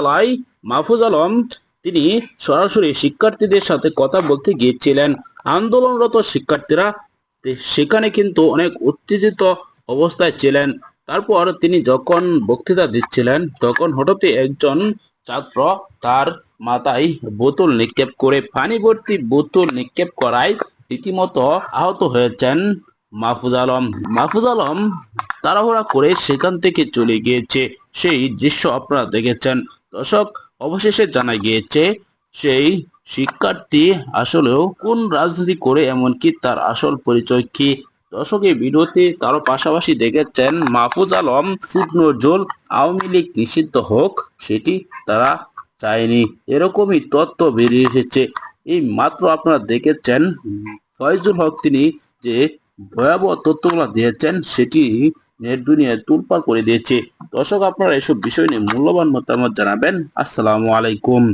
লাই মাহফুজ আলম, তিনি সরাসরি শিক্ষার্থীদের সাথে কথা বলতে গিয়েছিলেন। আন্দোলনরত শিক্ষার্থীরা সেখানে কিন্তু অনেক উত্তেজিত অবস্থায় ছিলেন। তারপর তিনি যখন বক্তৃতা দিচ্ছিলেন, তখন হঠাৎই একজন ছাত্র তার মাথায় বোতল নিক্ষেপ করে পানি ভর্তি বোতল নিক্ষেপ করায় রীতিমতো আহত হয়েছেন মাহফুজ আলম। মাহফুজ আলম তাড়াহুড়া করে সেখান থেকে চলে গিয়েছে। সেই দৃশ্য আপনারা দেখেছেন। দর্শক, অবশেষে জানা গিয়েছে, সেই শিক্ষার্থী আসলেও কোন রাজনীতি করে, এমনকি তার আসল পরিচয় কি? দর্শক, এই ভিডিওতে পাশাপাশি দেখেছেন, মাহফুজ আলম সিদ নজরুল, আওয়ামী লীগ নিষিদ্ধ হোক, সেটি তারা চায়নি। এরকমই তথ্য বেরিয়ে এসেছে। এই মাত্র আপনারা দেখেছেন, ফয়জুল হক তিনি যে ভয়াবহ তথ্যগুলো দিয়েছেন, সেটি নেট দুনিয়ায় তুলপার করে দিয়েছে। দর্শক আপনারা এসব বিষয় নিয়ে মূল্যবান মতামত জানাবেন। আসসালামু আলাইকুম।